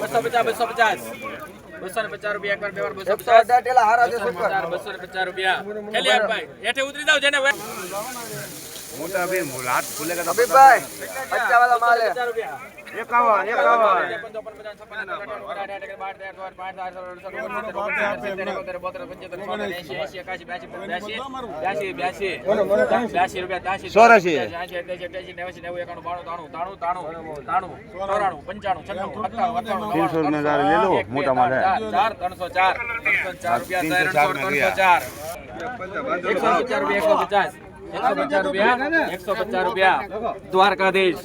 બસો પચાસ બસો પચાસ. બસો ને પચાસ રૂપિયા એકવાર બે વાર બસો પચાસ પચાસ, બસો ને પચાસ રૂપિયા. ખેલી આપ ભાઈ હેઠે ઉતરી જાવ જેને ભાઈ મોટા ભાઈ હાથ ખુલેગા તો પચાસ રૂપિયા. એકાવન એકાવન. ચોરાશી. તીનસો રૂપિયા તારે લે લો, મોટા માથે. ચાર ત્રણસો ચાર ત્રણસો ચાર રૂપિયા ચાર ત્રણસો ચાર. એકસો પચાસ રૂપિયા એકસો પચાસ. એકસો પચાસ રૂપિયા એકસો પચાસ રૂપિયા. દ્વારકાધીશ.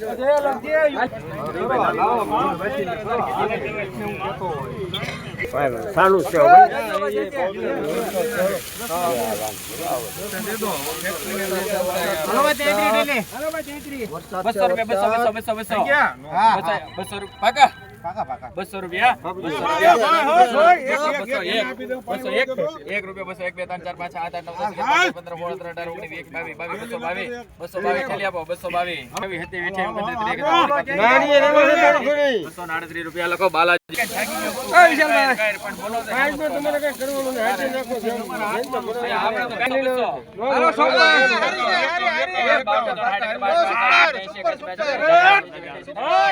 બસો રૂપિયા બસો બસો બસો બસો. બસો બસો રૂપિયા પાકા. બસો રૂપિયા બસો રૂપિયા એક એક એક રૂપિયા બસો એક બે ત્રણ ચાર પાંચ આઠ આઠ પંદર સોળ ત્રણ અઢાર ઓગણીસ એક બાવીસ બાવીસ બસો બાવીસ બસો બાવીસ ચાલી આપો બસો બાવીસ હતી વીઠી બસો આડત્રીસ રૂપિયા લખો બાલાજી કાંઈ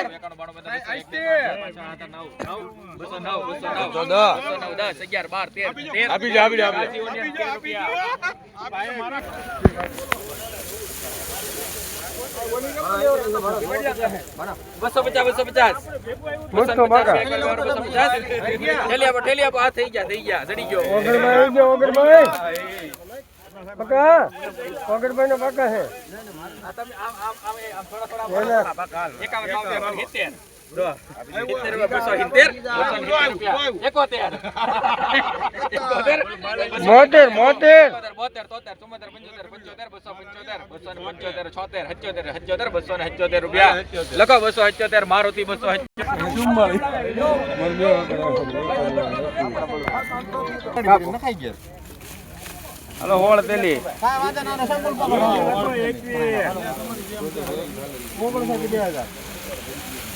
પણ આપણે બસો. આપી આપી આપી પચાસ બસો પચાસ. બસો પચાસ ઠેલી આપો ઠેલી આપો આ થઈ ગયા થઈ ગયા. જડી ગયો. આ તમે આમ આમ આમ થોડા થોડા પાકા. બસો ને સિત્તેર રૂપિયા. બોતેર, ચુમ્મોતેર, પંચોતેર, છોતેર, હચોતેર બસો ને હચોતેર રૂપિયા. લખો બસો હચોતેર મારુતિ બસો હલો હોળ તેલી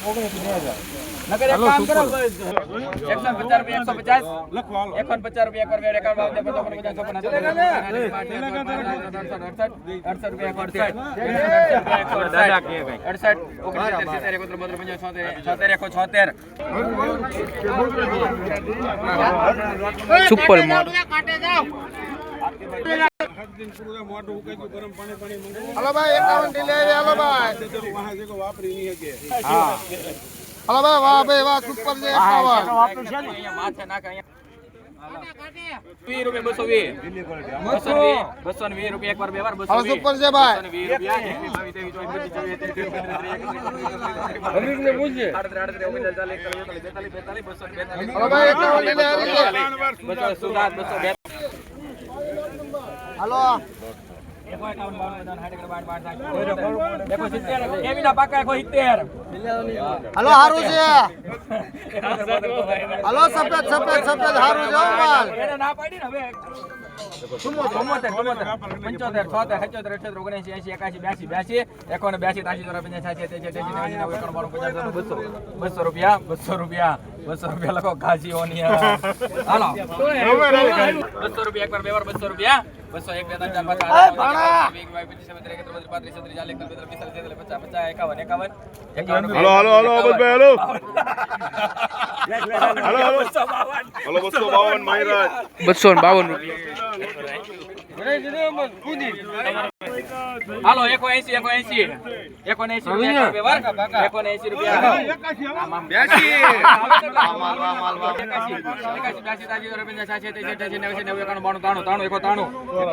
નકર એક કામ કરો એકસો ને પચાસ રૂપિયા એકસો પચાસ એકસો ને પચાસ રૂપિયા એકવાર બે એકાવન બાવન ત્રેપન ચોપન પચાસ છપ્પન સત્તર અડસઠ રૂપિયા એકસો અડસઠ અડસઠ ઓગણસિત્તેર સિત્તેર એકોતેર બોતેર પંચાવન છોતેર છોતેર એકો છોતેર સુપર હલો ભાઈ એકાવન લઈ હાલો ભાઈ. હલો ભાઈ વાહ ભાઈ વાહ સુપર છે એકાવન અહીંયા માથે નાખ અહીંયા. વીસ રૂપિયા બસો વીસ. બસો. ને બસો ને વીસ રૂપિયા એકવાર બે વાર બસો સુપર છે ભાઈ. બસો ને ને સુધાર, બસો હલો. હલો, હારું છે હલો, સફેદ સફેદ સફેદ, હારું છે માલ ના પાડી ને હવે. બસો રૂપિયા બસો રૂપિયા બસો રૂપિયા લખો ગાજીઓની હાલો. બસો રૂપિયા એકવાર બે વાર બસો રૂપિયા. બસો એક બે ત્રણ ચાર પાંચ બાર, તેર, પચીસ, છવ્વીસ, સત્તર, એકત્રીસ, બત્રીસ, પાંત્રીસ, છત્રીસ, ચાલીસ, એકત્રીસ બત્રીસ પિસ્તાલીસ, છેતાલીસ, પચાસ, પચાસ, એકાવન, એકાવન, હલો હલો હલો અમલભાઈ હલો. Hello hello. હલો બસો બાવન માહિરાજ. બસો બાવન રૂપિયા. હાલો એકો એસી એકો એસી એકો એસી રૂપિયા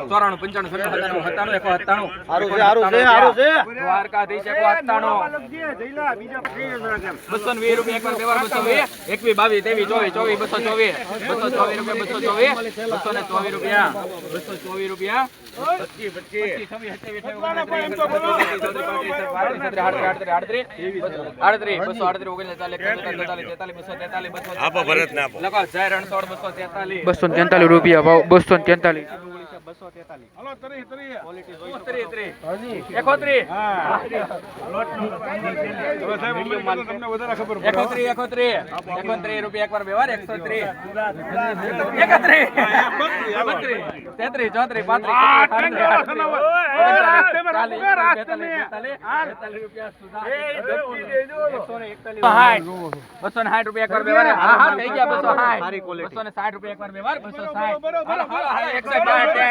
ચોરાણું, પંચાણું, સત્તાણું, સત્તાણું, એકો સત્તાણું. દ્વારકાધીશ એકો સત્તાણું. બસો વીસ રૂપિયા એકવાર બસો વીસ એકવીસ બાવીસ ત્રેવીસ ચોવીસ ચોવીસ બસો ચોવીસ બસો ચોવીસ રૂપિયા બસો ચોવીસ બસો ને ચોવીસ રૂપિયા બસો ચોવીસ રૂપિયા પચીસ પચીસ બસો તેતાલીસ, બસો તેતાલીસ બસો આપો ભરત ને આપો. લખો જય રણછોડ બસો તેતાલીસ. બસો વાર એકસો ત્રીસ એકત્રીસ બત્રીસ તેત્રીસ ચોત્રીસ પાંત્રીસ સાઠ રૂપિયા એકવાર વાર હા બસો સાઠ બસો સાઠ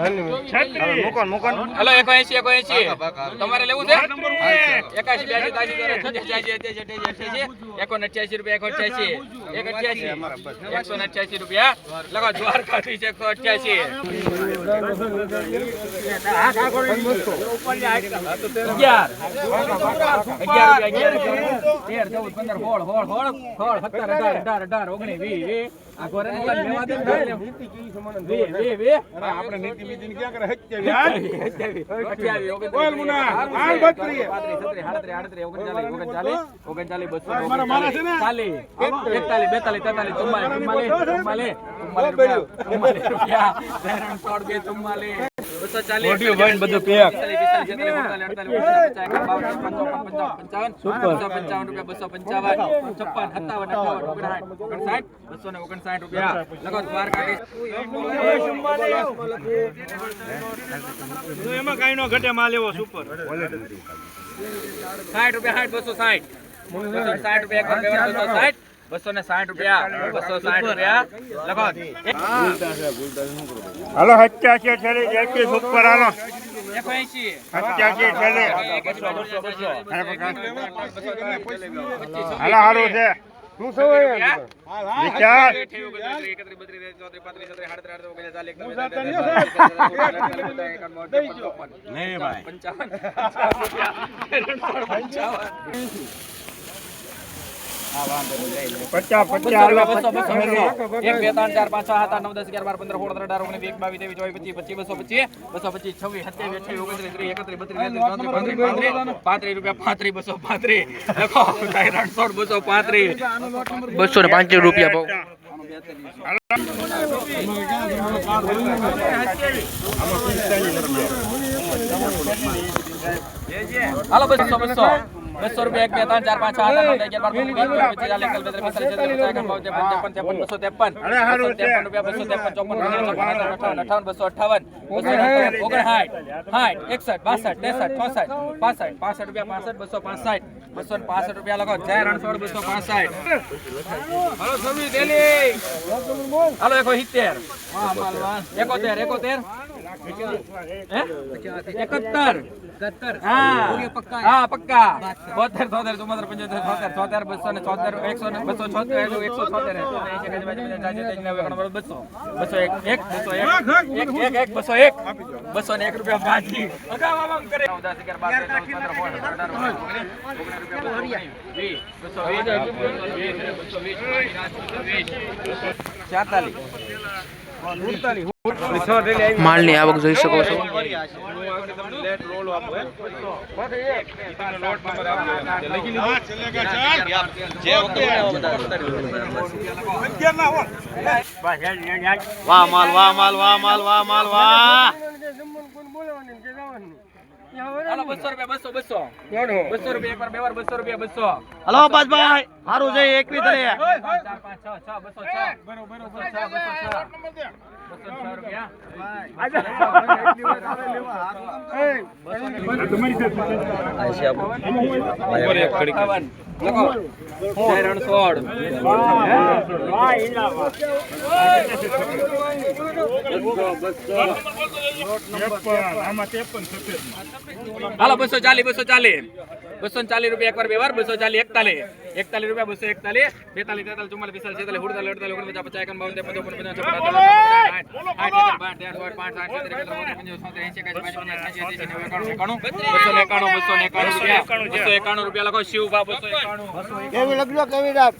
મુકોન મુકોન હલો 180 180 તમારે લેવું છે 81 82 83 એકો અઠ્યાસી રૂપિયા એકો અઠ્યાસી એક અઠ્યાસી એકસો અઠ્યાસી રૂપિયા. લગો જ્વાર કાઢી છે એકસો અઠ્યાસી અગિયાર અગિયાર અગિયાર તેર ચૌદ ઓગણચાલીસ. બસો ચાલી એકતાલીસ બેતાલીસ તેતાલીસ ચુમ્માલીસ એમાં કઈ નો ઘટે માલ એવો સુપર. સાઠ રૂપિયા સાઠ બસો સાઠ. સાઠ રૂપિયા બસો ને રૂપિયા બસો સાઠ હાલો હત્યાસી છેલ્લે એકવીસ ઉપર હાલો. હાલો હાલો છે. પંચાવન. બસો ને પાંત્રીસ રૂપિયા ભાવ. હાલો બસો બસો. બસો રૂપિયા એક બે ત્રણ ચાર પાંચ આઠ નવ અગિયાર બાર પંદર વીસ પચીસ ચાલીસ એકતાલીસ બેતાલીસ પિસ્તાલીસ એકાવન બાવન ત્રેપન બસો ત્રેપન બસો ત્રેપન રૂપિયા બસો ત્રેપન ચોપન અઠાવન અઠાવન બસો અઠાવન ઓગણસાઠ. સાઠ એકસઠ બાસઠ ત્રેસઠ ચોસઠ પાસઠ પાસઠ રૂપિયા પાસઠ બસો પાસઠ બસો ને પાસઠ રૂપિયા લખો. જય રણછોડ બસો પાસઠ. હાલો સર્વિસ ડેલી. હાલો એકો સિત્તેર એકોતેર એકોતેર? એકોતેર હા હા પક્કા બોતેર તોતેર ચુમ્મોતેર પંચોતેર છોતેર છોતેર બસો ને છોતેર એકસો ને બસો છોતેર એકસો છોતેર બસો બસો એક એક બસો એક એક એક એક બસો એક બસો ને એક રૂપિયા બાજી કરે દસ અગિયાર બાર બસો વીસ બસો વીસ માલની આવક જોઈ શકો છો વાહ માલ વાહ માલ વાહ માલ વાહ માલ વાહ હાલો બસો રૂપિયા બસો બસો બસો રૂપિયા એકવાર બે વાર બસો રૂપિયા બસો હલો બાજભાઈ સારું છે એકવી તરે ચાર પાંચ છ છ બસો છ બસો છ બસો છ હાલો, બસો ચાલીસ બસો ચાલીસ. બસો ચાલીસ રૂપિયા એક વાર બે વાર બસો ચાલીસ એકતાલીસ. એકતાલીસ રૂપિયા બસો એકતાલીસ બેતાલીસ તેતાલીસ ચુમ્માલીસ પિસ્તાલીસ છેતાલીસ સુડતાલીસ અડતાલીસ ઓગણપચાસ પચાસ એકાવન બાવન પંચાવન પંચાવન છપ્પન બસો એકાણું રૂપિયા. લખો શિવ બસો એકાણું કેવી લખજો કેવી રાત